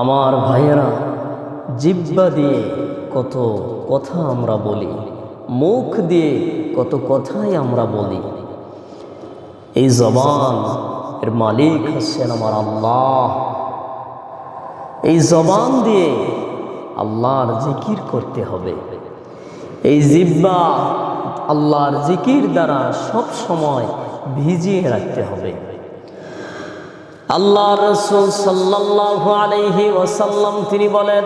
আমার ভাইয়েরা, জিব্বা দিয়ে কত কথা আমরা বলি, মুখ দিয়ে কত কথাই আমরা বলি। এই জবান এর মালিক হচ্ছেন আমার আল্লাহ। এই জবান দিয়ে আল্লাহর জিকির করতে হবে। এই জিব্বা আল্লাহর জিকির দ্বারা সব সময় ভিজিয়ে রাখতে হবে। আল্লাহ রসুল সাল্লাল্লাহু আলাইহি ওয়াসাল্লাম, তিনি বলেন,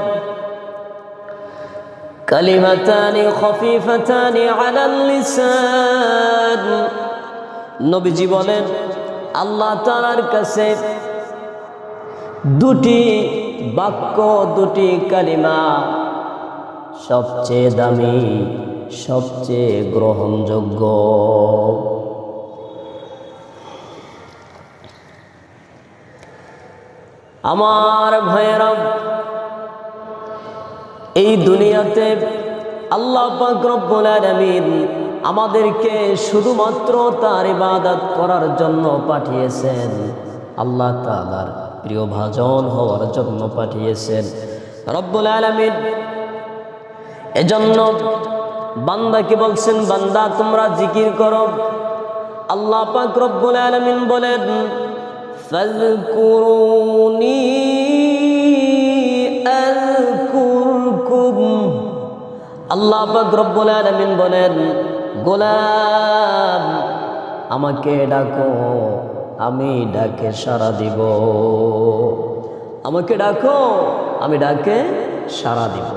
কালিমাতানি খফিফাতানি আলাল লিসান। নবীজি বলেন, আল্লাহ তাআলার কাছে দুটি বাক্য, দুটি কালিমা সবচেয়ে দামি, সবচেয়ে গ্রহণযোগ্য। আমার ভাইয়েরা, এই দুনিয়াতে আল্লাহ পাক রব্বুল আলামিন আমাদেরকে শুধুমাত্র তার ইবাদত করার জন্য পাঠিয়েছেন। আল্লাহ তাআলার প্রিয় ভাজন হওয়ার জন্য পাঠিয়েছেন। রব্বুল আলামিন এজন্য বান্দাকে বলছেন, বান্দা তোমরা জিকির করো। আল্লাহ পাক রব্বুল আলামিন বলেন ফাযকুরুনি আযকুরকুম আল্লাহ পাক রব্বুল আলামিন বলেন, গোলাম, আমাকে ডাকো, আমি ডাকে সাড়া দিব। আমাকে ডাকো, আমি ডাকে সাড়া দিব।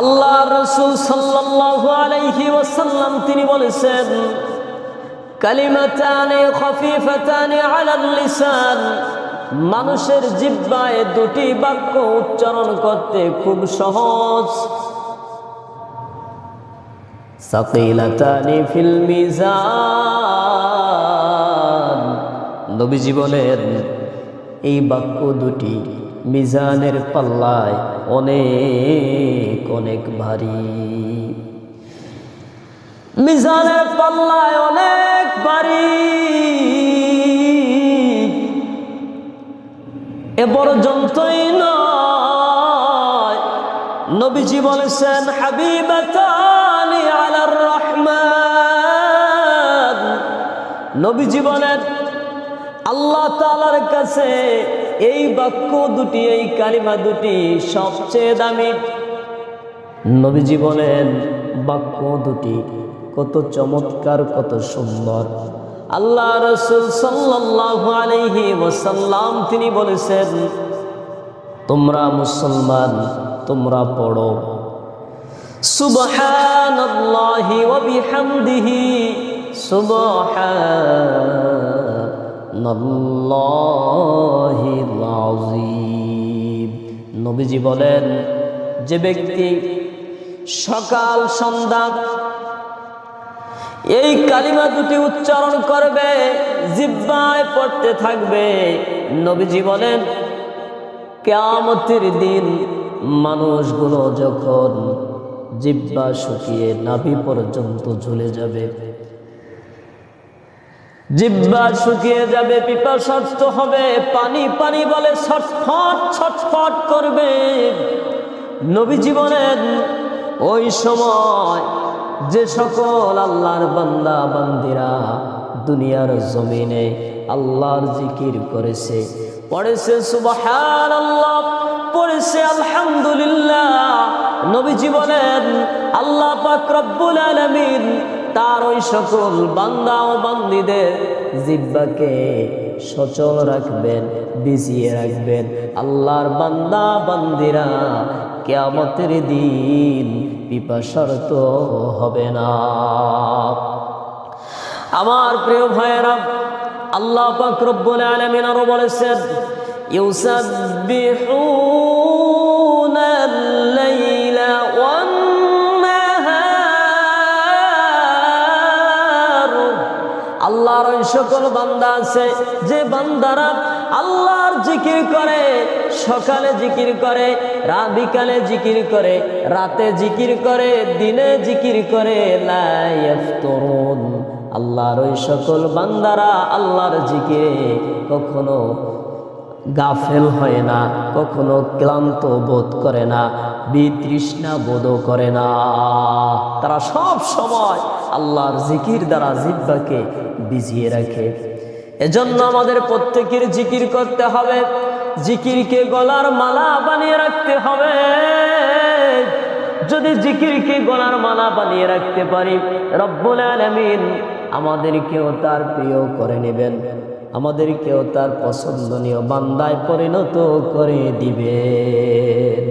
আল্লাহ রসুল সাল্লাল্লাহু আলাইহি ওয়াসাল্লাম তিনি বলেছেন কালিমাতানে খফিফাতানে আলাল লিসান। মানুষের জিব্বায় দুটি বাক্য উচ্চারণ করতে খুব সহজ। সাকিলাতানি ফিল মিজান। নবীজি বলেন এই বাক্য দুটি মিজানের পাল্লায় অনেক অনেক ভারী। মিজানের পাল্লায় অনেক ভারী এ পর্যন্তই নয়। নবীজি বলেছেন, হাবিবাতানি আলার রহমান। নবীজি বলেন, আল্লাহ তাআলার কাছে এই বাক্য দুটি, এই কালিমা দুটি সবচেয়ে দামি। নবীজি বলেন, বাক্য দুটি। কত চমৎকার, কত সুন্দর। আল্লাহ রসুল সাল্লাল্লাহু আলাইহি তিনি বলেছেন, তোমরা মুসলমান, তোমরা পড়ো। সুবহানাল্লাহি নবীজি বলেন, যে ব্যক্তি সকাল, সন্ধ্যা এই কালিমা দুটি উচ্চারণ করবে, জিব্বায় পড়তে থাকবে। নবীজি বলেন, কেয়ামতের দিন মানুষগুলো যখন জিব্বা শুকিয়ে নাভি পর্যন্ত ঝুলে যাবে, জিব্বা শুকিয়ে যাবে, পিপাসার্থ হবে, পানি পানি বলে ছটফট ছটফট করবে। নবীজি বলেন, ওই সময় যে সকল আল্লাহর বান্দা, বান্দিরা দুনিয়ার জমিনে আল্লাহর জিকির করেছে, পড়েছে সুবহান আল্লাহ পড়েছে আলহামদুলিল্লাহ। নবীজি বলেন, আল্লাহ পাক রব্বুল আলামিন তার ওই সকল বান্দা ও বান্দিদের জিব্বাকে সচল রাখবেন বিজিয়ে রাখবেন। আল্লাহর বান্দা, বান্দিরা কেয়ামতের দিন পিপাসার্ত হবে না। আমার প্রিয় ভাইয়েরা, আল্লাহ পাক আলামিন আরও বলেছেন আল্লাহর সকল বান্দা আছে, যে বান্দারা আল্লাহর জিকির করে, সকালে জিকির করে, রা বিকালে জিকির করে, রাতে জিকির করে, দিনে জিকির করে আল্লাহর ওই সকল বান্দারা আল্লাহর জিকিরে কখনো গাফেল হয় না, কখনো ক্লান্ত বোধ করে না, বিতৃষ্ণা বোধও করে না। তারা সব সময় আল্লাহর জিকির দ্বারা জিব্বাকে বিজিয়ে রাখে। এজন্য আমাদের প্রত্যেকের জিকির করতে হবে। জিকিরকে গলার মালা বানিয়ে রাখতে হবে। যদি জিকিরকে গলার মালা বানিয়ে রাখতে পারি, রব্বুল আলামিন আমাদেরকেও তার প্রিয় করে নেবেন। আমাদেরকেও তার পছন্দনীয় বান্দায় পরিণত করে দিবেন।